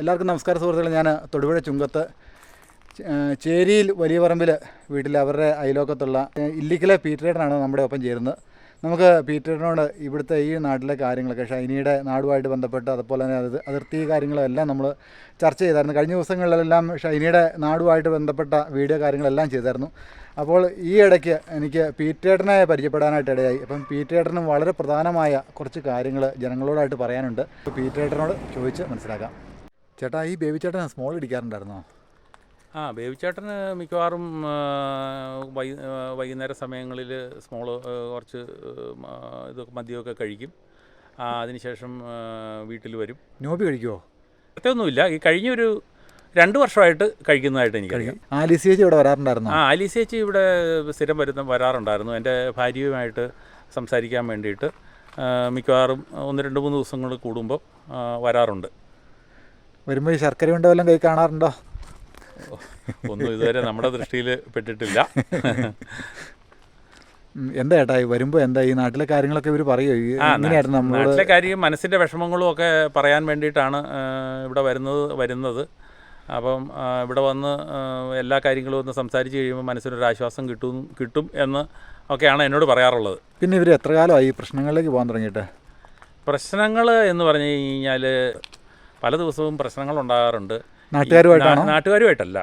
എല്ലാവർക്കും നമസ്കാര സുഹൃത്തുക്കളെ. ഞാൻ തൊടുപുഴ ചുങ്കത്ത് ചേരിയിൽ വലിയ പറമ്പിൽ വീട്ടിൽ അവരുടെ അയലോക്കത്തുള്ള ഇല്ലിക്കലെ പീറ്ററേട്ടനാണ് നമ്മുടെ ഒപ്പം ചേരുന്നത്. നമുക്ക് പീറ്ററേട്ടനോട് ഇവിടുത്തെ ഈ നാട്ടിലെ കാര്യങ്ങളൊക്കെ ഷൈനിയുടെ നാടുമായിട്ട് ബന്ധപ്പെട്ട് അതുപോലെ തന്നെ അത് അതിർത്തി കാര്യങ്ങളെല്ലാം നമ്മൾ ചർച്ച ചെയ്തായിരുന്നു. കഴിഞ്ഞ ദിവസങ്ങളിലെല്ലാം ഷൈനിയുടെ നാടുമായിട്ട് ബന്ധപ്പെട്ട വീഡിയോ കാര്യങ്ങളെല്ലാം ചെയ്തായിരുന്നു. അപ്പോൾ ഈ ഇടയ്ക്ക് എനിക്ക് പീറ്റേട്ടനെ പരിചയപ്പെടാനായിട്ട് ഇടയായി. അപ്പം പീറ്റേട്ടനും വളരെ പ്രധാനമായ കുറച്ച് കാര്യങ്ങൾ ജനങ്ങളോടായിട്ട് പറയാനുണ്ട്. പീറ്റേട്ടനോട് ചോദിച്ച് മനസ്സിലാക്കാം. ചേട്ടാ ഈ ബേബി ചേട്ടൻ സ്മോൾ ഇടിക്കാറുണ്ടായിരുന്നോ? ആ ബേബിച്ചേട്ടന് മിക്കവാറും വൈ വൈകുന്നേര സമയങ്ങളിൽ സ്മോൾ കുറച്ച് ഇത് മദ്യമൊക്കെ കഴിക്കും. അതിനുശേഷം വീട്ടിൽ വരും. നോബി കഴിക്കുമോ പ്രത്യേകമൊന്നുമില്ല. ഈ കഴിഞ്ഞൊരു രണ്ട് വർഷമായിട്ട് കഴിക്കുന്നതായിട്ട് എനിക്കറിയാം. ആലിസി ചേച്ചി ഇവിടെ വരാറുണ്ടായിരുന്നു? ആ ആലിസി ചേച്ചി ഇവിടെ സ്ഥിരം വരുന്ന വരാറുണ്ടായിരുന്നു. എന്റെ ഭാര്യയുമായിട്ട് സംസാരിക്കാൻ വേണ്ടിയിട്ട് മിക്കവാറും ഒന്ന് രണ്ട് മൂന്ന് ദിവസങ്ങൾ കൂടുമ്പോൾ വരാറുണ്ട്. വരുമ്പോൾ ഈ ശർക്കര കൊണ്ട് വല്ലതും കൈ കാണാറുണ്ടോ? ഒന്നും ഇതുവരെ നമ്മുടെ ദൃഷ്ടിയിൽ പെട്ടിട്ടില്ല. എന്താ ചേട്ടാ വരുമ്പോ വരുമ്പോൾ എന്താ ഈ നാട്ടിലെ കാര്യങ്ങളൊക്കെ ഇവർ പറയോ? എങ്ങനെയായിരുന്നു നാട്ടിലെ കാര്യം മനസ്സിന്റെ വിഷമങ്ങളും ഒക്കെ പറയാൻ വേണ്ടിയിട്ടാണ് ഇവിടെ വരുന്നത് വരുന്നത്. അപ്പം ഇവിടെ വന്ന് എല്ലാ കാര്യങ്ങളും ഒന്ന് സംസാരിച്ച് കഴിയുമ്പോൾ മനസ്സിനൊരു ആശ്വാസം കിട്ടും കിട്ടും എന്ന് ഒക്കെയാണ് എന്നോട് പറയാറുള്ളത്. പിന്നെ ഇവർ എത്ര കാലമായി ഈ പ്രശ്നങ്ങളിലേക്ക് പോകാൻ തുടങ്ങിയിട്ട്? പ്രശ്നങ്ങൾ എന്ന് പറഞ്ഞു കഴിഞ്ഞാൽ പല ദിവസവും പ്രശ്നങ്ങൾ ഉണ്ടാകാറുണ്ട് നാട്ടുകാരുമായിട്ടാണ്? നാട്ടുകാരുമായിട്ടല്ല.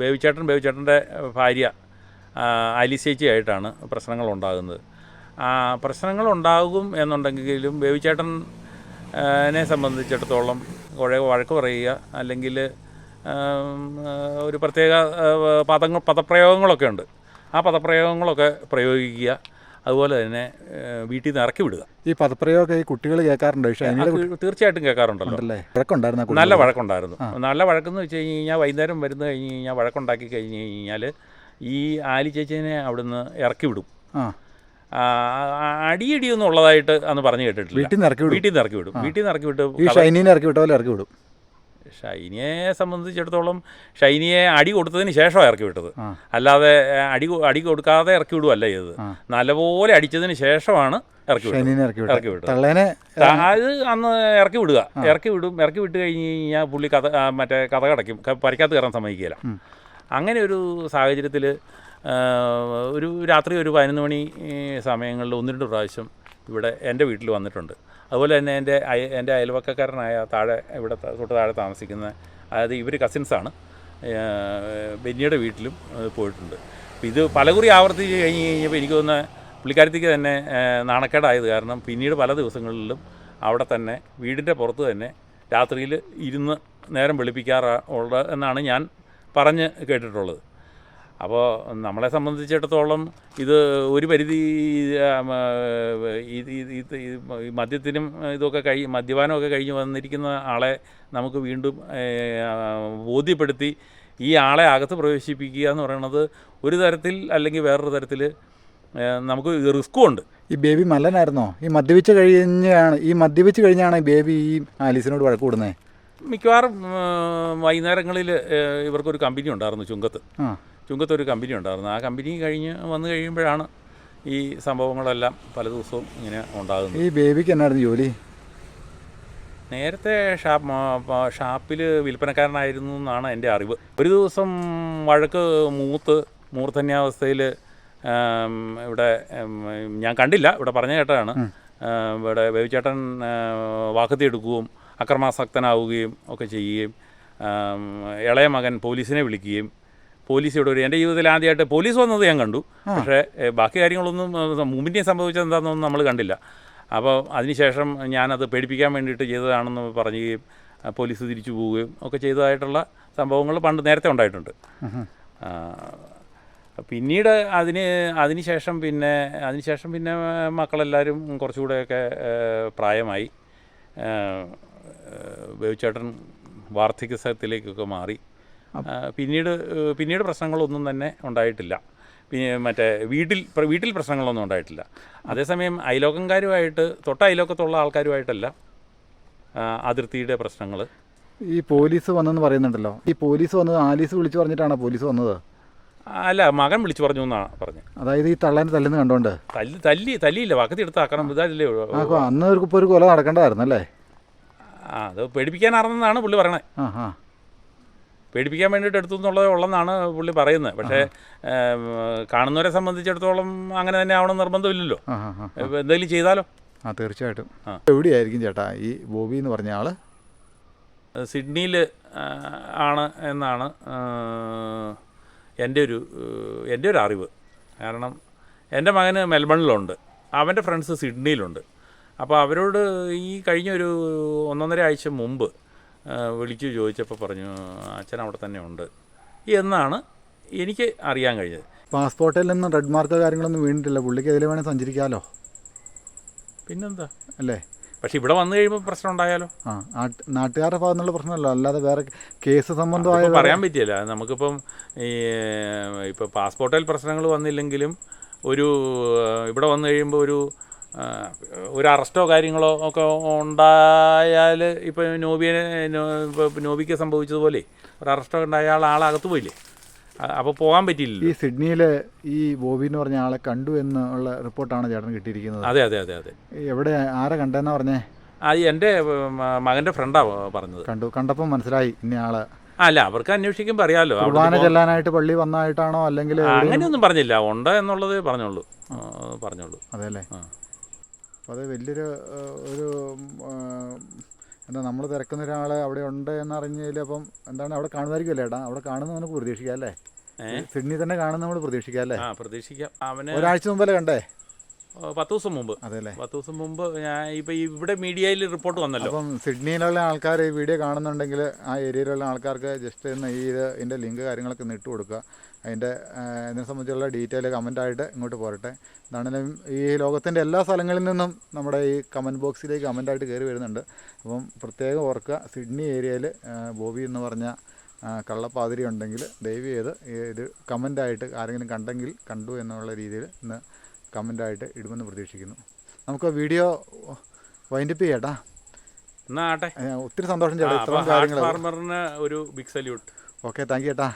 ബേബിച്ചേട്ടൻ ബേബിച്ചേട്ടന്റെ ഭാര്യ അലിസേച്ചിയായിട്ടാണ് പ്രശ്നങ്ങൾ ഉണ്ടാകുന്നത് ആ, പ്രശ്നങ്ങൾ ഉണ്ടാകും എന്നുണ്ടെങ്കിലും ബേബിച്ചേട്ടൻ സംബന്ധിച്ചിടത്തോളം കുഴ വഴക്ക് പറയുക അല്ലെങ്കിൽ ഒരു പ്രത്യേക പദങ്ങൾ പദപ്രയോഗങ്ങളൊക്കെ ഉണ്ട്. ആ പദപ്രയോഗങ്ങളൊക്കെ പ്രയോഗിക്കുക. അതുപോലെ തന്നെ വീട്ടിൽ നിന്ന് ഇറക്കി വിടുക. ഈ പദപ്രയോഗം ഈ കുട്ടികൾ കേൾക്കാറുണ്ടോ തീർച്ചയായിട്ടും കേൾക്കാറുണ്ടല്ലോ. നല്ല വഴക്കുണ്ടായിരുന്നു. നല്ല വഴക്കെന്ന് വെച്ച് കഴിഞ്ഞ് കഴിഞ്ഞാൽ വൈകുന്നേരം വരുന്ന കഴിഞ്ഞ് കഴിഞ്ഞാൽ വഴക്കുണ്ടാക്കി കഴിഞ്ഞ് കഴിഞ്ഞാൽ ഈ ആലി ചേച്ചീനെ അവിടുന്ന് ഇറക്കി വിടും. അടിയിടിയൊന്നും ഉള്ളതായിട്ട് അന്ന് പറഞ്ഞു കേട്ടിട്ടില്ല. വീട്ടിൽ നിന്ന് ഇറക്കി വിടും? വീട്ടിൽ നിന്ന് ഇറക്കി വിടും. വീട്ടിൽ നിന്ന് ഇറക്കി വിട്ട് ഷൈനീനെ ഇറക്കി വിട്ട പോലെ ഇറക്കി വിടും. ഷൈനിയെ സംബന്ധിച്ചിടത്തോളം ഷൈനിയെ അടി കൊടുത്തതിന് ശേഷമാണ് ഇറക്കി വിട്ടത്. അല്ലാതെ അടി അടി കൊടുക്കാതെ ഇറക്കി വിടുവല്ല ചെയ്തത്. നല്ലപോലെ അടിച്ചതിന് ശേഷമാണ് ഇറക്കി ഇറക്കി ഇറക്കി വിട്ടു വിട്ടത് അത് അന്ന് ഇറക്കി വിടുക. ഇറക്കി വിടും ഇറക്കി വിട്ട് കഴിഞ്ഞ് കഴിഞ്ഞാൽ പുള്ളി കഥ മറ്റേ കഥ കടയ്ക്കും. പരിക്കാത്ത പരിക്കകത്ത് കയറാൻ സമ്മതിക്കില്ല അങ്ങനെ ഒരു സാഹചര്യത്തിൽ ഒരു രാത്രി ഒരു പതിനൊന്ന് മണി സമയങ്ങളിൽ ഒന്ന് രണ്ട് പ്രാവശ്യം ഇവിടെ എന്റെ വീട്ടിൽ വന്നിട്ടുണ്ട്. അതുപോലെ തന്നെ എന്റെ എന്റെ അയൽവക്കക്കാരനായ താഴെ ഇവിടെ തൊട്ട് താഴെ താമസിക്കുന്ന അതായത് ഇവർ കസിൻസാണ് ബെന്നിയുടെ വീട്ടിലും പോയിട്ടുണ്ട്. ഇത് പലകുറി ആവർത്തിച്ച് കഴിഞ്ഞ് കഴിഞ്ഞപ്പോൾ എനിക്ക് തോന്നുന്ന പുള്ളിക്കാരത്തേക്ക് തന്നെ നാണക്കേടായത് കാരണം പിന്നീട് പല ദിവസങ്ങളിലും അവിടെ തന്നെ വീടിന്റെ പുറത്ത് തന്നെ രാത്രിയിൽ ഇരുന്ന് നേരം വെളുപ്പിക്കാറുള്ള എന്നാണ് ഞാൻ പറഞ്ഞ് കേട്ടിട്ടുള്ളത്. അപ്പോൾ നമ്മളെ സംബന്ധിച്ചിടത്തോളം ഇത് ഒരു പരിധി ഇത് ഇത് മദ്യത്തിനും ഇതൊക്കെ കഴി മദ്യപാനമൊക്കെ കഴിഞ്ഞ് വന്നിരിക്കുന്ന ആളെ നമുക്ക് വീണ്ടും ബോധ്യപ്പെടുത്തി ഈ ആളെ അകത്ത് പ്രവേശിപ്പിക്കുക എന്ന് പറയുന്നത് ഒരു തരത്തിൽ അല്ലെങ്കിൽ വേറൊരു തരത്തിൽ നമുക്ക് റിസ്ക്കും ഉണ്ട്. ഈ ബേബി മല്ലനായിരുന്നോ? ഈ മദ്യപിച്ച് കഴിഞ്ഞാണ് ഈ മദ്യപിച്ച് കഴിഞ്ഞാണ് ഈ ബേബി ഈ ആലീസിനോട് വഴക്ക് കൂടുന്നത്? മിക്കവാറും വൈകുന്നേരങ്ങളിൽ ഇവർക്കൊരു കമ്പനി ഉണ്ടായിരുന്നു ചുങ്കത്ത്. ആ ചുങ്കത്ത് ഒരു കമ്പനി ഉണ്ടായിരുന്നു. ആ കമ്പനി കഴിഞ്ഞ് വന്നു കഴിയുമ്പോഴാണ് ഈ സംഭവങ്ങളെല്ലാം പല ദിവസവും ഇങ്ങനെ ഉണ്ടാകുന്നത്. ഈ ബേബിക്ക് എന്നായിരുന്നു ജോലി? നേരത്തെ ഷാപ്പ് ഷാപ്പിൽ വിൽപ്പനക്കാരനായിരുന്നു എന്നാണ് എന്റെ അറിവ്. ഒരു ദിവസം വഴക്ക് മൂത്ത് മൂർധന്യാവസ്ഥയിൽ ഇവിടെ ഞാൻ കണ്ടില്ല. ഇവിടെ പറഞ്ഞ കേട്ടതാണ്. ഇവിടെ ബേബിച്ചേട്ടൻ വാക്കത്തി എടുക്കുകയും അക്രമാസക്തനാവുകയും ഒക്കെ ചെയ്യുകയും ഇളയ മകൻ പോലീസിനെ വിളിക്കുകയും പോലീസ് ഇവിടെ വരും. എന്റെ ജീവിതത്തിൽ ആദ്യമായിട്ട് പോലീസ് വന്നത് ഞാൻ കണ്ടു. പക്ഷേ ബാക്കി കാര്യങ്ങളൊന്നും മുമ്പിനെ സംഭവിച്ചത് എന്താണെന്നൊന്നും നമ്മൾ കണ്ടില്ല. അപ്പോൾ അതിനുശേഷം ഞാനത് പേടിപ്പിക്കാൻ വേണ്ടിയിട്ട് ചെയ്തതാണെന്ന് പറയുകയും പോലീസ് തിരിച്ചു പോവുകയും ഒക്കെ ചെയ്തതായിട്ടുള്ള സംഭവങ്ങൾ പണ്ട് നേരത്തെ ഉണ്ടായിട്ടുണ്ട്. പിന്നീട് അതിന് അതിനുശേഷം പിന്നെ അതിനുശേഷം പിന്നെ മക്കളെല്ലാവരും കുറച്ചുകൂടെയൊക്കെ പ്രായമായി ബേബിച്ചേട്ടൻ വാർദ്ധക്യത്തിലേക്കൊക്കെ മാറി. ആ, പിന്നീട് പിന്നീട് പ്രശ്നങ്ങളൊന്നും തന്നെ ഉണ്ടായിട്ടില്ല. പിന്നെ മറ്റേ വീട്ടിൽ വീട്ടിൽ പ്രശ്നങ്ങളൊന്നും ഉണ്ടായിട്ടില്ല. അതേസമയം അയലോക്കംകാരുമായിട്ട് തൊട്ട അയലോക്കത്തുള്ള ആൾക്കാരുമായിട്ടല്ല അതിർത്തിയുടെ പ്രശ്നങ്ങൾ ഈ പോലീസ് വന്നെന്ന് പറയുന്നുണ്ടല്ലോ. ഈ പോലീസ് വന്നത് ആലീസ് വിളിച്ചു പറഞ്ഞിട്ടാണോ പോലീസ് വന്നത്? അല്ല മകൻ വിളിച്ചു പറഞ്ഞു എന്നാണ് പറഞ്ഞത്. അതായത് ഈ തള്ളേനെ തല്ലെന്ന് കണ്ടോണ്ട്? തല്ലി തല്ലി തല്ലിയില്ല. വക്കത്തി എടുത്ത് ആക്കണം ഇതല്ലേ അന്ന് ഒരു കൊല നടക്കേണ്ടതായിരുന്നു അല്ലേ ആ അത് പേടിപ്പിക്കാനാണെന്നാണ് പുള്ളി പറയണേ. ആ ആ പേടിപ്പിക്കാൻ വേണ്ടിയിട്ട് എടുത്തു എന്നുള്ളത് ഉള്ളതെന്നാണ് പുള്ളി പറയുന്നത്. പക്ഷേ കാണുന്നവരെ സംബന്ധിച്ചിടത്തോളം അങ്ങനെ തന്നെ ആവണം നിർബന്ധമില്ലല്ലോ. എന്തെങ്കിലും ചെയ്താലോ? ആ തീർച്ചയായിട്ടും. എവിടെയായിരിക്കും ചേട്ടാ ഈ ബോബി എന്ന് പറഞ്ഞ ആൾ? സിഡ്നിയിൽ ആണ് എന്നാണ് എന്റെ ഒരു എന്റെ ഒരു അറിവ്. കാരണം എന്റെ മകന് മെൽബണിലുണ്ട്. അവന്റെ ഫ്രണ്ട്സ് സിഡ്നിയിലുണ്ട്. അപ്പോൾ അവരോട് ഈ കഴിഞ്ഞ ഒരു ഒന്നൊന്നര ആഴ്ച മുമ്പ് വിളിച്ചു ചോദിച്ചപ്പോൾ പറഞ്ഞു അച്ഛൻ അവിടെ തന്നെ ഉണ്ട്. എന്നാണ് എനിക്ക് അറിയാൻ കഴിഞ്ഞത്. പാസ്പോർട്ടിൽ നിന്ന് റെഡ് മാർക്ക് കാര്യങ്ങളൊന്നും വീണിട്ടില്ല. പുള്ളിക്ക് ഇതിൽ വേണേൽ സഞ്ചരിക്കാമല്ലോ പിന്നെന്താ? അല്ലേ? പക്ഷെ ഇവിടെ വന്നു കഴിയുമ്പോൾ പ്രശ്നം ഉണ്ടായാലോ? ആ നാട്ട്- നാട്ടുകാരുടെ ഭാഗത്തുള്ള പ്രശ്നമല്ലോ. അല്ലാതെ വേറെ കേസ് സംബന്ധമായ പറയാൻ പറ്റിയല്ല. നമുക്കിപ്പം ഈ ഇപ്പോൾ പാസ്പോർട്ടിൽ പ്രശ്നങ്ങൾ വന്നില്ലെങ്കിലും ഒരു ഇവിടെ വന്നു കഴിയുമ്പോൾ ഒരു ഒരു അറസ്റ്റോ കാര്യങ്ങളോ ഒക്കെ ഉണ്ടായാൽ ഇപ്പോൾ നോബിയെ നോബിക്ക് സംഭവിച്ചതുപോലെ ഒരു അറസ്റ്റോ ഉണ്ടായ ആൾ ആളകത്ത് പോയില്ലേ? അപ്പോൾ പോകാൻ പറ്റിയില്ല ഈ സിഡ്നിയിലെ ഈ ബോബി എന്ന് പറഞ്ഞ ആളെ കണ്ടു എന്നുള്ള റിപ്പോർട്ടാണ് ചേട്ടൻ കിട്ടിയിരിക്കുന്നത്. അതെ അതെ അതെ അതെ. എവിടെ ആരെ കണ്ടെന്നാ പറഞ്ഞേ? ആ എന്റെ മകന്റെ ഫ്രണ്ടാണ് പറഞ്ഞത്. കണ്ടു കണ്ടപ്പോൾ മനസ്സിലായി ഇന്ന ആൾ. ആ, അല്ല അവർക്ക് അന്വേഷിക്കുമ്പോൾ അറിയാമല്ലോ കുർബാന ചെല്ലാനായിട്ട് പള്ളി വന്നായിട്ടാണോ അല്ലെങ്കിൽ അങ്ങനെയൊന്നും പറഞ്ഞില്ല. ഉണ്ട് എന്നുള്ളത് പറഞ്ഞോളൂ. പറഞ്ഞോളൂ. അതെ അല്ലേ. അപ്പോൾ അത് വലിയൊരു ഒരു എന്താ നമ്മൾ തിരക്കുന്ന ഒരാൾ അവിടെ ഉണ്ട് എന്നറിഞ്ഞതിൽ അപ്പം എന്താണ് അവിടെ കാണുമായിരിക്കുമല്ലേ ഏട്ടാ? അവിടെ കാണുന്ന നമുക്ക് പ്രതീക്ഷിക്കാം അല്ലേ? സിഡ്നി തന്നെ കാണുന്ന നമ്മൾ പ്രതീക്ഷിക്കാം അല്ലേ? പ്രതീക്ഷിക്കാം. അവന് ഒരാഴ്ച മുമ്പല്ലേ കണ്ടേ? പത്ത് ദിവസം മുമ്പ്. അതെ അല്ലേ പത്ത് ദിവസം മുമ്പ് ഞാൻ ഇപ്പൊ ഇവിടെ മീഡിയയിൽ റിപ്പോർട്ട് വന്നല്ലോ. അപ്പം സിഡ്നിയിലുള്ള ആൾക്കാർ ഈ വീഡിയോ കാണുന്നുണ്ടെങ്കിൽ ആ ഏരിയയിലുള്ള ആൾക്കാർക്ക് ജസ്റ്റ് ഒന്ന് ഈ ഇത് ഇതിന്റെ ലിങ്ക് കാര്യങ്ങളൊക്കെ ഒന്ന് ഇട്ട് കൊടുക്കുക. അതിന്റെ ഇതിനെ സംബന്ധിച്ചുള്ള ഡീറ്റെയിൽ കമന്റായിട്ട് ഇങ്ങോട്ട് പോരട്ടെ. എന്താണെങ്കിലും ഈ ലോകത്തിന്റെ എല്ലാ സ്ഥലങ്ങളിൽ നിന്നും നമ്മുടെ ഈ കമന്റ് ബോക്സിലേക്ക് കമന്റായിട്ട് കയറി വരുന്നുണ്ട്. അപ്പം പ്രത്യേകം ഓർക്കുക സിഡ്നി ഏരിയയിൽ ബോബി എന്ന് പറഞ്ഞ കള്ളപ്പാതിരി ഉണ്ടെങ്കിൽ ദയവ് ചെയ്ത് ഈ ഇത് കമന്റായിട്ട് ആരെങ്കിലും കണ്ടെങ്കിൽ കണ്ടു എന്നുള്ള രീതിയിൽ ഇന്ന് കമന്റായിട്ട് ഇടുമെന്ന് പ്രതീക്ഷിക്കുന്നു. നമുക്ക് വീഡിയോ വൈൻഡപ്പ് ചെയ്യട്ടാ. എന്നാ ആട്ടെ. ഒത്തിരി സന്തോഷം ചേട്ടാ. ഇത്രയും കാര്യങ്ങൾ ഫാർമറിന് ഒരു big salute okay thank you ചേട്ടാ